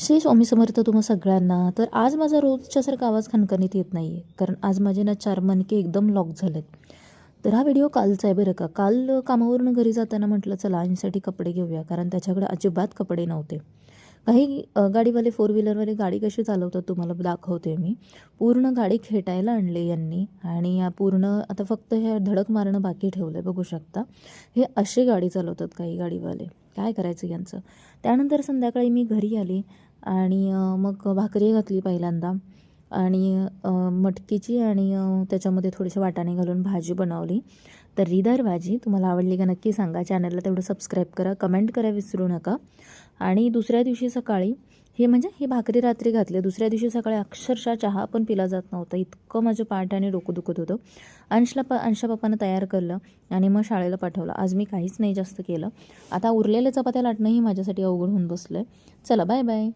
श्री स्वामी समर्थ तुम्हा सगळ्यांना तर आज माझा रोजच्यासारखा आवाज खणखणीत येत नाही आहे कारण आज माझे ना चार मनके एकदम लॉक झालेत. तर हा व्हिडिओ कालचा आहे बरं का. काल कामावरून घरी जाताना म्हटलं चला आईसाठी कपडे घेऊया कारण त्याच्याकडे अजिबात कपडे नव्हते. काही गाडीवाले फोर व्हीलरवाले गाडी कशी चालवतात तुम्हाला दाखवते मी. पूर्ण गाडी खेटायला आणली यांनी आणि या पूर्ण आता फक्त हे धडक मारणं बाकी ठेवलं आहे बघू शकता. हे अशी गाडी चालवतात काही गाडीवाले. काय करायचं यांचं? त्यानंतर संध्याकाळी मी घरी आली. आणि मग भाकरी घातली पहिल्यांदा. आणि मटकीची आणि त्याच्यामध्ये थोडेसे वाटाणे घालून भाजी बनवली. तर रिदार भाजी तुम्हाला आवडली का नक्की सांगा. चॅनलला तेवढं सबस्क्राईब करा कमेंट करा विसरू नका. आणि दुसऱ्या दिवशी सकाळी हे म्हणजे हे भाकरी रात्री घातली. दुसऱ्या दिवशी सकाळी अक्षरशः चहा पण पिला जात नव्हता. इतकं माझं पाठ आणि डोकं दुखत होतं. अंशला प अंशा पप्पानं तयार केलं आणि मग शाळेला पाठवलं. आज मी काहीच नाही जास्त केलं. आता उरलेल्या चपात्या लाटणंही माझ्यासाठी अवघड होऊन बसलं आहे चला बाय बाय